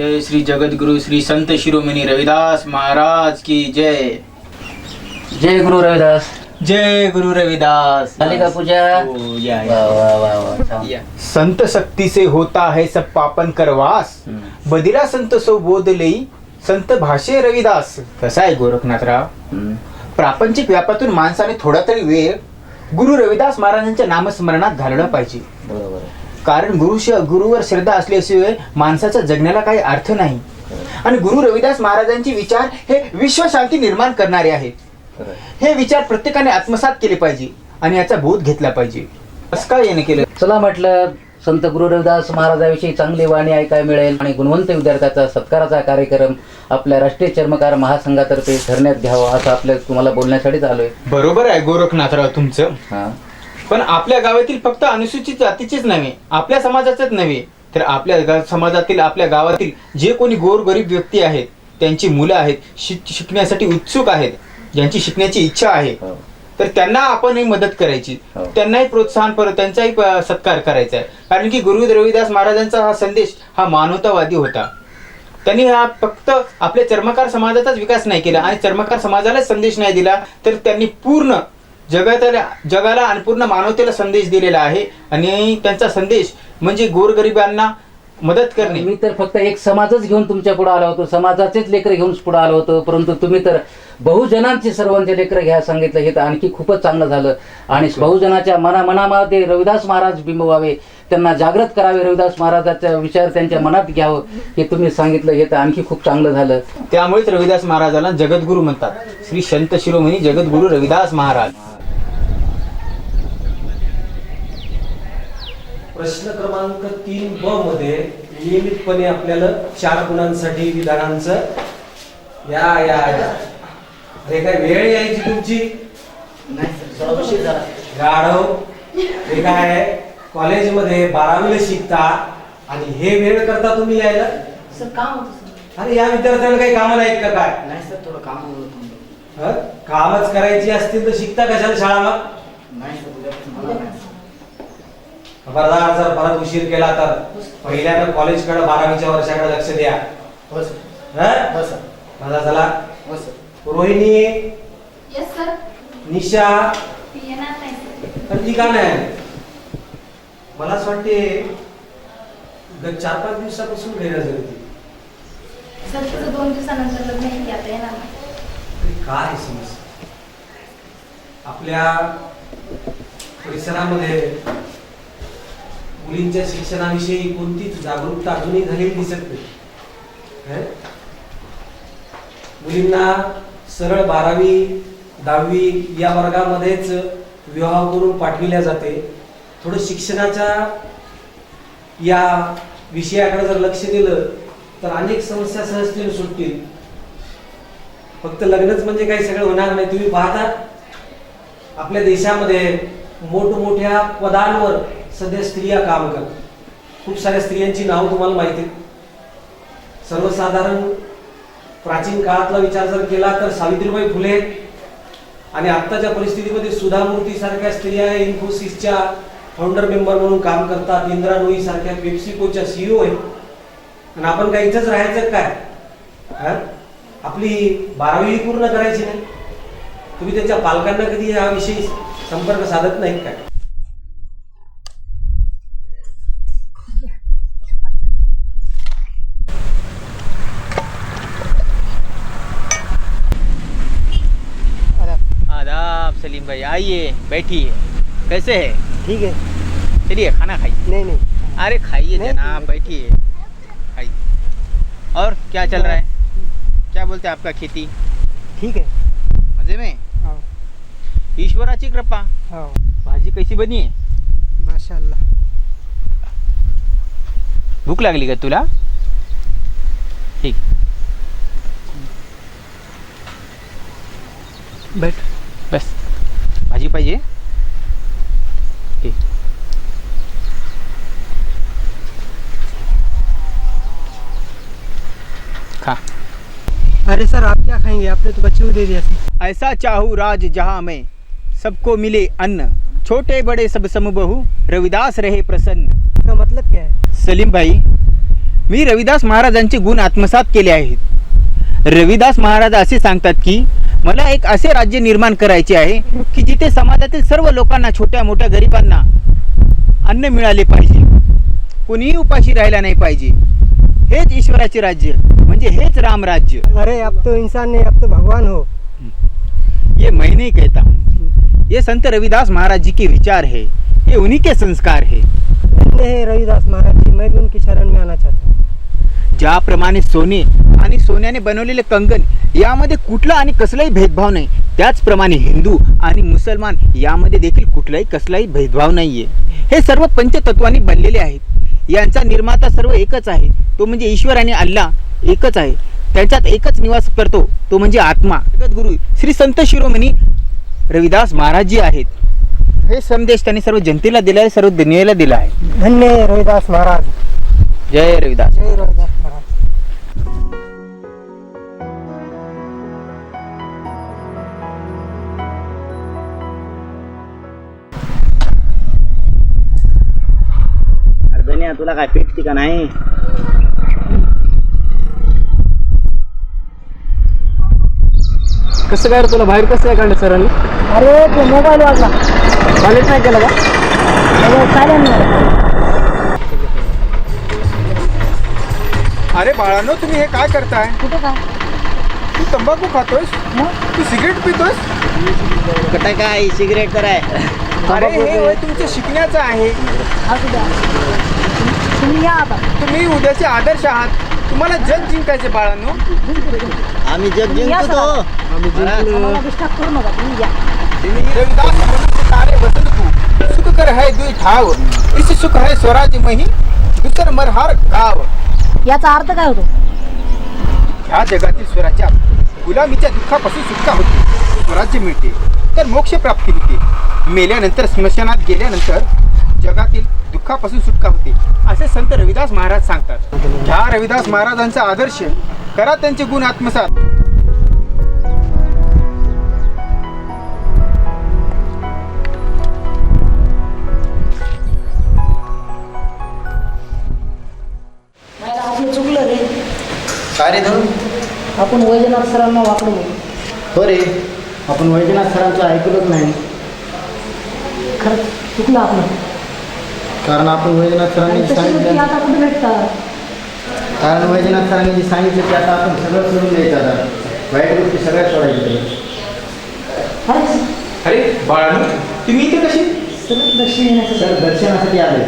जय श्री जगद्गुरु श्री संत शिरोमणी रविदास महाराज की जय जय गुरु रविदास जय गुरु रविदास झाली का पूजा हो, या, वा या. वा वा वा छान. या. संत शक्ती से होता है सब पापन करवास हम्म. बदिला संत सो बोध लई संत भाषे रविदास कसा आहे गोरखनाथराव हम्म. प्रापंचिक व्यापातून माणसाने थोडा तरी वेळ गुरु रविदास महाराजांच्या नामस्मरणात घालवला पाहिजे बरोबर आहे. कारण गुरु गुरुवर श्रद्धा असल्याशिवाय माणसाच्या जगण्याला काही अर्थ नाही. आणि गुरु रविदास महाराजांचे विचार हे विश्वशांती निर्माण करणारे आहेत. हे विचार प्रत्येकाने आत्मसात केले पाहिजे आणि याचा बोध घेतला पाहिजे. कसं काय याने केलं? चला म्हटलं संत गुरु रविदास महाराजाविषयी चांगली वाणी ऐकायला मिळेल आणि गुणवंत विद्यार्थ्याचा सत्काराचा कार्यक्रम आपल्या राष्ट्रीय चर्मकार महासंघातर्फे ठरण्यात घ्यावा असं आपल्या तुम्हाला बोलण्यासाठीच आलोय. बरोबर आहे गोरखनाथराव तुमचं? हा. पण आपल्या गावातील फक्त अनुसूचित जातीचेच नव्हे आपल्या समाजाचेच नव्हे तर आपल्या समाजातील आपल्या गावातील जे कोणी गोरगरीब व्यक्ती आहेत त्यांची मुलं आहेत शिक शिकण्यासाठी उत्सुक आहेत ज्यांची शिकण्याची इच्छा आहे हो. तर त्यांना आपणही मदत करायची हो. त्यांनाही प्रोत्साहन परत त्यांचाही सत्कार करायचा आहे कारण की गुरु रविदास महाराजांचा हा संदेश हा मानवतावादी होता त्यांनी हा फक्त आपल्या चर्मकार समाजाचाच विकास नाही केला आणि चर्मकार समाजाला संदेश नाही दिला तर त्यांनी पूर्ण जगातल्या जगाला आणि पूर्ण मानवतेला संदेश दिलेला आहे आणि त्यांचा संदेश म्हणजे गोरगरिबांना मदत करणे. मी तर फक्त एक समाजच घेऊन तुमच्यापुढे आलो होतो. समाजाचेच लेकर घेऊन पुढे आलो होतो. परंतु तुम्ही तर बहुजनांची सर्वांचे लेकर घ्या सांगितलं. हे तर आणखी खूपच चांगलं झालं. आणि बहुजनाच्या मना मनामध्ये रविदास महाराज बिंबवावे त्यांना जागृत करावे रविदास महाराजाचा विचार त्यांच्या मनात घ्यावं हे तुम्ही सांगितलं. हे तर आणखी खूप चांगलं झालं. त्यामुळेच रविदास महाराजाला जगद्गुरु म्हणतात. श्री संत शिरोमणी जगद्गुरु रविदास महाराज. प्रश्न क्रमांक तीन ब मध्ये नियमितपणे आपल्याला चार गुणांसाठी विधानांचं या या या. अरे काय वेळ यायची तुमची? गाढव. हे काय कॉलेजमध्ये बारावीला शिकता आणि हे वेळ करता तुम्ही यायला? सर काम होतं अरे या विद्यार्थ्यांना काही कामं नाहीत का काय? नाही सर थोडं काम होतं हं? कामच करायची असतील तर शिकता कशाला शाळा मग नाही सर उद्यापासून मला नाही. खबरदार जर परत उशीर केला तर पहिल्यानं कॉलेजकडे बारावीच्या वर्षाकडे लक्ष द्या. हो सर. हं? हो माझा चला. हो sir. Rohini? Yes sir Nisha? ती येणार नाही सर. पण ती का नाही? मला असं वाटते चार पाच दिवसापासून गैरहजर होती सर तुझं दोन दिवसानंतर लग्न आहे की आता येणार नाही? अरे काय आहे समस्या? आपल्या परिसरामध्ये मुलींच्या शिक्षणाविषयी कोणतीच जागरूकता अजूनही झालेली दिसत नाही. मुलींना सरळ बारावी दहावी या वर्गामध्येच विवाह करून पाठविल्या जाते. थोडं शिक्षणाच्या या विषयाकडे जर लक्ष दिलं तर अनेक समस्या सहजतेने सुटतील. फक्त लग्नच म्हणजे काही सगळं होणार नाही. तुम्ही पाहता आपल्या देशामध्ये मोठमोठ्या पदांवर सध्या स्त्रिया काम करतात. खूप साऱ्या स्त्रियांची नावं तुम्हाला माहिती आहेत. सर्वसाधारण प्राचीन काळातला विचार जर केला तर सावित्रीबाई फुले आणि आत्ताच्या परिस्थितीमध्ये सुधा मूर्ती सारख्या स्त्रिया इन्फोसिसच्या फाउंडर मेंबर म्हणून काम करतात. इंद्रा नोई सारख्या पेप्सिकोच्या सीईओ आहेत. आणि आपण काय इथंच राहायचं काय आपली बारावी पूर्ण करायची नाही. तुम्ही त्यांच्या पालकांना कधी याविषयी संपर्क साधत नाहीत काय सलीम भाई आइए बैठिए। कैसे है? ठीक है। चलिए खाना खाइए। नहीं नहीं। अरे खाइए जनाब बैठिए। खाइए। और क्या चल रहा है? क्या बोलते हैं आपका खेती? ठीक है। मजे में? हाँ। ईश्वराची कृपा। हाँ। भाजी कैसी बनी आहे माशाल्लाह। भूक लागली का तुला? ठीक। बैठ। बस। भाजी पाहिजे. खा. अरे सर आप क्या खाएंगे? आपने तो बच्चे को दे दिया ऐसा चाहूँ राज जहाँ में सबको मिले अन्न। छोटे बड़े सब समबहु रविदास रहे प्रसन्न। इसका मतलब क्या है? सलीम भाई मी रविदास महाराजांचे गुण आत्मसात केले आहेत। रविदास महाराज असे सांगतात की मला एक असे राज्य निर्माण करायचे आहे की जिथे समाजातील सर्व लोकांना छोट्या मोठ्या गरिबांना अन्न मिळाले पाहिजे. कोणीही उपाशी राहायला नाही पाहिजे. हेच ईश्वराचे राज्य म्हणजे हेच रामराज्य अरे अब तो इंसान नहीं अब तो भगवान हो. ये मैं नहीं कहता हूँ। ये संत रविदास महाराज जी के विचार है ये उन्हीं के संस्कार है। धन्य है रविदास महाराज जी मैं भी उनकी शरण में आना चाहता हूँ। ज्याप्रमाणे सोने आणि सोन्याने बनवलेले कंगन यामध्ये कुठला आणि कसलाही भेदभाव नाही. त्याचप्रमाणे हिंदू आणि मुसलमान यामध्ये देखील कुठलाही कसलाही भेदभाव नाही आहे हे सर्व पंचतत्वांनी बनलेले आहेत. यांचा निर्माता सर्व एकच आहे. तो म्हणजे ईश्वर आणि अल्लाह एकच आहे. त्यांच्यात एकच निवास करतो तो म्हणजे आत्मा. जगद्गुरु श्री संत शिरोमणी रविदास महाराज जी आहेत. हे संदेश त्यांनी सर्व जनतेला दिला आहे सर्व दुनियेला दिला आहे धन्य रविदास महाराज. जय रविदास. जय रविदास. अरे बन्या तुला काय पेटती का नाही? कसं काय रे तुला? बाहेर कसं काय काढलं सरांनी? अरे ते मोबाईल वाजला. कॉलेज नाही केलं का? चालेल अरे बाळांनो तुम्ही हे काय करताय? तू तंबाखू खातोस तू सिगरेट पितोस कटाय काय? सिगरेट तर आहे. अरे हे वय तुमच्या शिकण्याचं आहे. तुम्ही उद्याचे आदर्श आहात. तुम्हाला जग जिंकायचे बाळांनो. आम्ही जग जिंकतो. तुम्ही रविदास मनुष्य तारे वसंत तू सुख कर है दुई ठाव. इस सुख है स्वराज्य मही दुसर मरहार गाव. याचा अर्थ काय होतो? ह्या जगातील स्वराज्या गुलामीच्या दुःखापासून सुटका होते. स्वराज्य मिळते तर मोक्ष प्राप्ती होते. मेल्यानंतर स्मशानात गेल्यानंतर जगातील दुःखापासून सुटका होते असे संत रविदास महाराज सांगतात. ह्या रविदास महाराजांचा आदर्श करा त्यांचे गुण आत्मसात. चुकलं रे. काय रे धरून? आपण वैजनाथ सरांना वाकडं बोलू हो रे आपण वैजनाथ सरांचं ऐकलंच नाही. खरंच चुकलं आपलं. कारण आपण वैजनाथ सरांनी सांगितलं कारण वैजनाथ सरांनी जे सांगितलं ते आता आपण सगळं सोडून द्यायचं आता. वाईट गोष्टी सगळ्या सोडायच्या. अरे बाळांनो तुम्ही इथे कशी सर दर्शन येण्याचं सर दर्शनासाठी आले.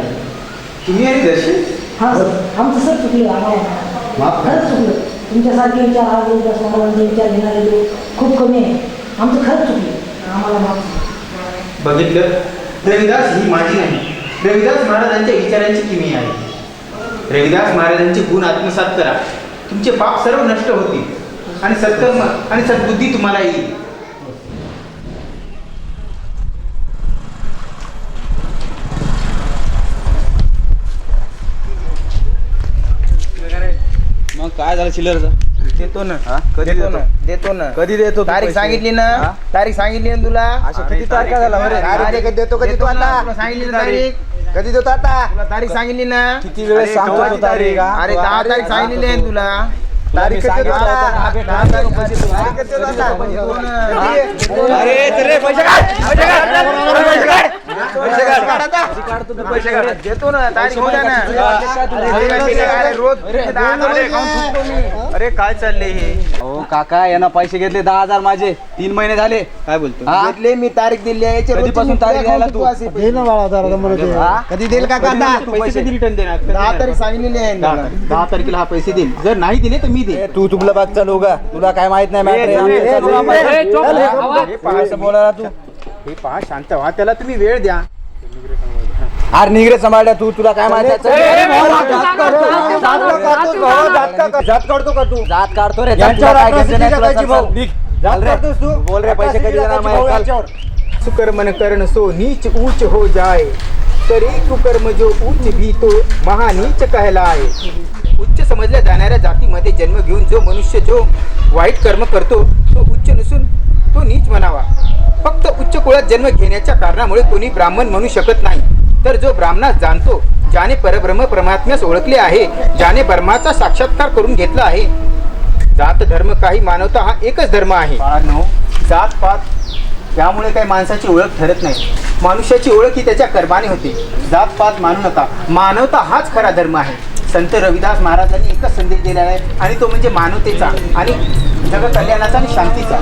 तुम्ही आणि दर्शन? हा आमचं सर चुकलं. आम्हाला माफ खरंच चुकलं. तुमच्यासारखे विचार हा महाराजांचे विचार घेणारे लोक खूप कमी आहे आमचं खरंच चुकलं. आम्हाला माफ बघितलं? रविदास ही माझी नाही. रविदास महाराजांच्या विचारांची किमी आहे. रविदास महाराजांचे गुण आत्मसात करा. तुमचे पाप सर्व नष्ट होतील. आणि सत्कर्म आणि सद्बुद्धी तुम्हाला येईल. मग काय झालं चिल्लरचं देतो ना. कधी देतो? ना. देतो ना. कधी देतो तू तारीख? सांगितली ना? तारीख सांगितली ना तुला? अशा किती तारखा झाला देतो कधी तुला सांगितली तारीख? कधी देतो आता तुला तारीख सांगितली ना किती वेळेस अरे, सांगतो केव्हाची तारीख? अरे दहा तारीख सांगितली आहे ना तुला तारीख कधी देतो सांगितलं आता? होतं ना, दहा तारीख पैसे देतो. तारीख कधी देतो आता? देतो ना. अरे चल रे, पैसे काढ पैसे काढ पैसे काढ पैसे काढ काढ आता. पैसे काढ देतो ना तारीख होऊ द्या ना अरे, दहा तारीख मी. काय चालले हे हो काका यांना पैसे घेतले दहा हजार माझे तीन महिने झाले काय बोलतो घेतले मी तारीख दिली आहे याच्या कधीपासून रोजची तारीख मी द्यायला तू? असे. दे ना बाळा जरा हा? कधी देईल काका तू पैसे कधी रिटर्न देणार दहा? तारीख सांगितलेली आहे ना दहा. तारीख. तारखेला हा पैसे देईल जर नाही दिले तर मी देईल तू तुला बाग चालू का तुला काय माहीत नाही आहे. चालू असं बोलायला तू हे पहा शांत व्हा. त्याला तुम्ही वेळ द्या. अरे निगरे सांभाळल्या तू तुला काय माहीत आहे? जात काढतो का तू? जात काढतो रे काय. बोल रे पैसे कधी देणार. सुकर्मन कर्ण सो नीच ऊंच हो जाए तरी कुकर्म जो उच्च भी तो महानीच कहलाय. उच्च समजल्या जाणाऱ्या जातीमध्ये जन्म घेऊन जो मनुष्य जो वाईट कर्म करतो तो उच्च नसून तो नीच म्हणावा. कुळात जन्म घेण्याच्या कारणामुळे कोणी ब्राह्मण म्हणू शकत नाही. तर जो ब्राह्मणास जाणतो ज्याने परब्रह्म परमात्म्यास ओळखले आहे ज्याने ब्रह्माचा साक्षात्कार करून घेतला आहे. जात धर्म काही मानवता हा एकच धर्म आहे. जात पात यामुळे काही माणसाची ओळख ठरत नाही. मनुष्याची ओळख ही त्याच्या कर्माने होते. जात पात मानू नका. मानवता हाच खरा धर्म आहे. संत रविदास महाराजांनी एकच संदेश दिलेला आहे आणि तो म्हणजे मानवतेचा आणि जग कल्याणाचा आणि शांतीचा.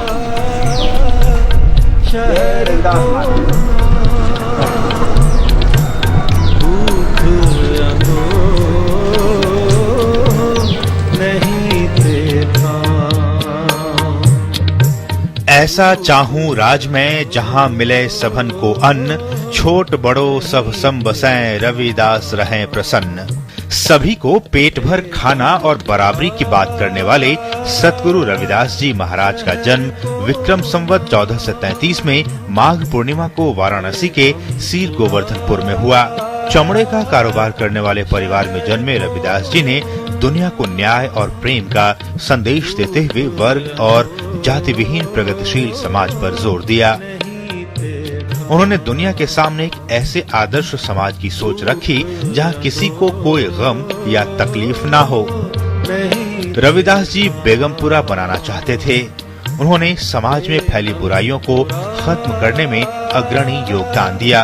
ऐसा चाहूँ राज में जहाँ मिले सबन को अन्न, छोट बड़ो सब सम बसें रविदास रहें प्रसन्न। सभी को पेट भर खाना और बराबरी की बात करने वाले सतगुरु रविदास जी महाराज का जन्म विक्रम संवत चौदह में माघ पूर्णिमा को वाराणसी के सीर गोवर्धनपुर में हुआ। चमड़े का कारोबार करने वाले परिवार में जन्मे रविदास जी ने दुनिया को न्याय और प्रेम का संदेश देते हुए वर्ग और जाति विहीन प्रगतिशील समाज पर ज़ोर दिया। उन्होंने दुनिया के सामने एक ऐसे आदर्श समाज की सोच रखी जहाँ किसी को कोई गम या तकलीफ़ ना हो। रविदास जी बेगमपुरा बनाना चाहते थे। उन्होंने समाज में फैली बुराइयों को खत्म करने में अग्रणी योगदान दिया।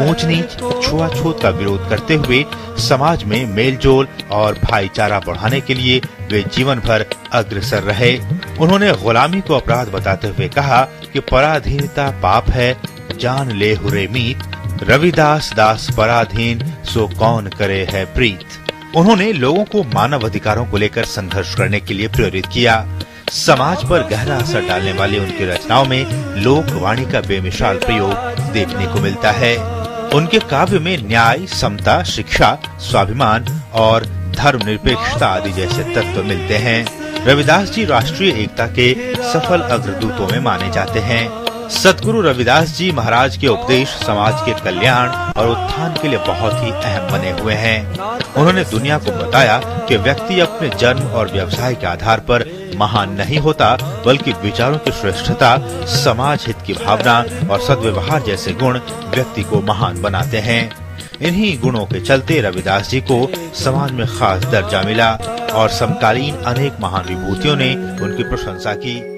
ऊंच नीच, छुआछूत का विरोध करते हुए समाज में मेलजोल और भाईचारा बढ़ाने के लिए वे जीवन भर अग्रसर रहे। उन्होंने गुलामी को अपराध बताते हुए कहा कि पराधीनता पाप है जान ले हुरे मीत। रविदास दास पराधीन, सो कौन करे है प्रीत। उन्होंने लोगों को मानव अधिकारों को लेकर संघर्ष करने के लिए प्रेरित किया। समाज पर गहरा असर डालने वाली उनकी रचनाओं में लोकवाणी का बेमिसाल प्रयोग देखने को मिलता है। उनके काव्य में न्याय, समता, शिक्षा, स्वाभिमान और धर्मनिरपेक्षता आदि जैसे तत्व मिलते हैं। रविदास जी राष्ट्रीय एकता के सफल अग्रदूतों में माने जाते हैं। सतगुरु रविदास जी महाराज के उपदेश, समाज के कल्याण और उत्थान के लिए बहुत ही अहम बने हुए हैं। उन्होंने दुनिया को बताया कि व्यक्ति अपने जन्म और व्यवसाय के आधार पर महान नहीं होता, बल्कि विचारों की श्रेष्ठता, समाज हित की भावना और सदव्यवहार जैसे गुण व्यक्ति को महान बनाते हैं। इन्हीं गुणों के चलते रविदास जी को समाज में खास दर्जा मिला और समकालीन अनेक महान विभूतियों ने उनकी प्रशंसा की।